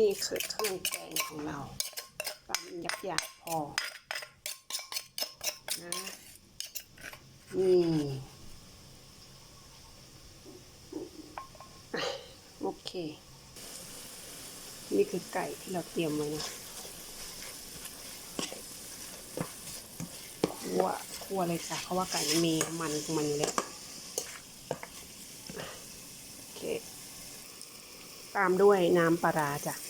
นี่คือเครื่องแกงของเราตำยักหยาบพอนะนี่โอเค นี่คือไก่ที่เราเตรียมไว้นะคั่วคั่วเลยค่ะเพราะว่าไก่มีมันมันอยู่แล้วโอเค ตามด้วยน้ำปลาจ้ะ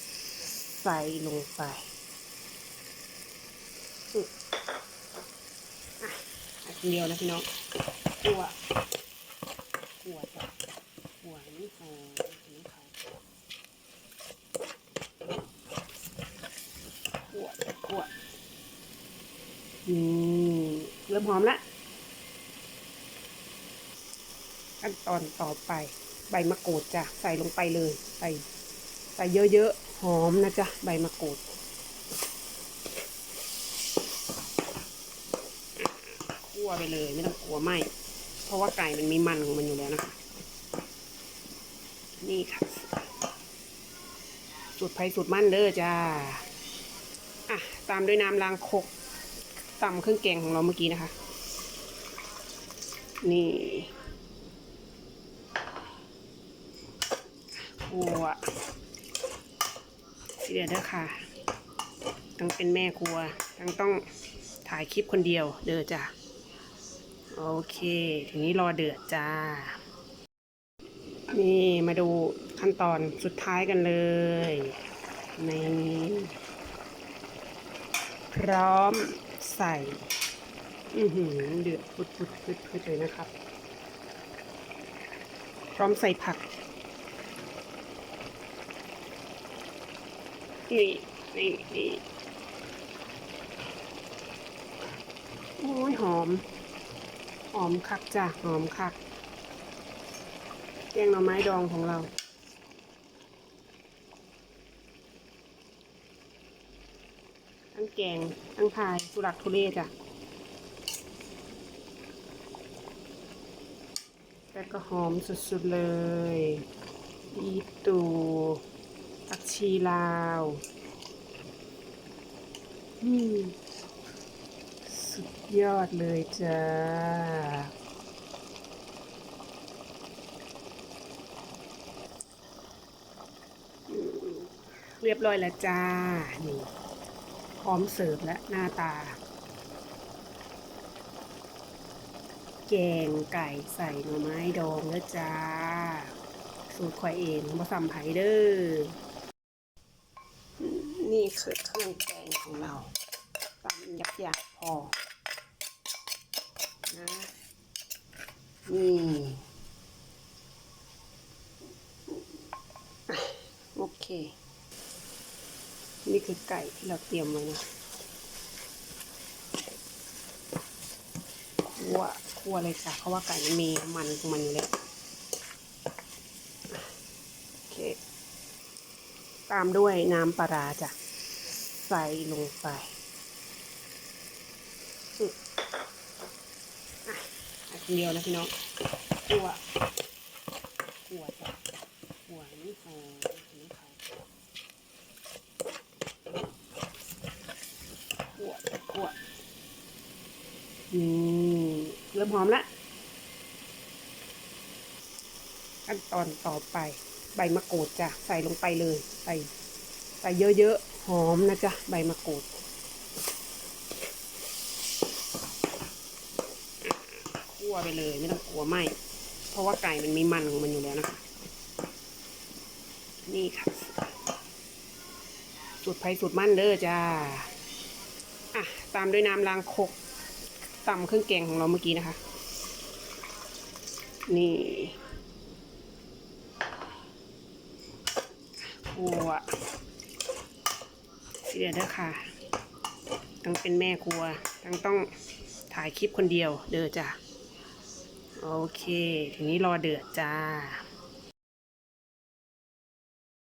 ใส่ลงไปอืมอะอันเดียวนะพี่น้องคั่วคั่วจ้ะคั่วนี่หอมนี่เขาคั่วคั่วอืมเริ่มหอมละขั้นตอนต่อไป ใบมะกรูดจ้ะ ใส่ลงไปเลย ใส่ ใส่เยอะๆ หอมนะจ๊ะ ใบมะกรูด คั่วไปเลยไม่ต้องกลัวไหมเพราะว่าไก่มันมีมันของมันอยู่แล้วนะคะนี่ค่ะ สูตรไผ่สูตรมันเด้อจ้า อะ ตามด้วยน้ำล้างคกตำเครื่องแกงของเราเมื่อกี้นะคะ นี่ครัวที่ เดียวเด้อค่ะต้องเป็นแม่ครัวต้องต้องถ่ายคลิปคนเดียวเด้อจ้ะโอเค ทีนี้รอเดือดจ้า นี่มาดูขั้นตอนสุดท้ายกันเลยในพร้อมใส่ อือหือเดือดพุดพุดพุดพุดเลยนะครับ พร้อมใส่ผัก นี่นี่นี่โอ้ยหอม หอมคักจ้ะ หอมคักแกงหน่อไม้ดองของเราทั้งแกงทั้งพายสุรักทุเรศจ้ะแต่ก็หอมสุดๆเลย อีตู ชีลาวอืมสุดยอดเลยจ้า เรียบร้อยแล้วจ้า นี่ พร้อมเสิร์ฟและหน้าตา แกงไก่ใส่หน่อไม้ดองแล้วจ้า สูตรข่อยเองมาสัมไผเด้อ นี่คือเครื่องแกงของเราตำยักหยาบพอนะนี่โอเค นี่คือไก่ที่เราเตรียมไว้นะคั่วคั่วเลยค่ะ เพราะว่าไก่มีมันมันอยู่แล้วโอเค ตามด้วยน้ำปลาจ้ะ ใส่ลงไปอืมอะอันเดียวนะพี่น้องคั่วคั่วจ้ะคั่วนี่หอมนี่เขาคั่วคั่วอืมเริ่มหอมละขั้นตอนต่อไปใบมะกรูดจ้ะใส่ลงไปเลย ใส่ใส่เยอะๆ อมนะจ๊ะ ใบมะกรูด คั่วไปเลยไม่ต้องกลัวไหมเพราะว่าไก่มันมีมันของมันอยู่แล้วนะคะ นี่ค่ะ สูตรไผ่สูตรมันเด้อจ้า อะ ตามด้วยน้ำล้างคกตำเครื่องแกงของเราเมื่อกี้นะคะ นี่คั่ว ที่เดียวเด้อค่ะ ต้องเป็นแม่ครัวต้องต้องถ่ายคลิปคนเดียวเด้อจ้ะ โอเค ทีนี้รอเดือดจ้า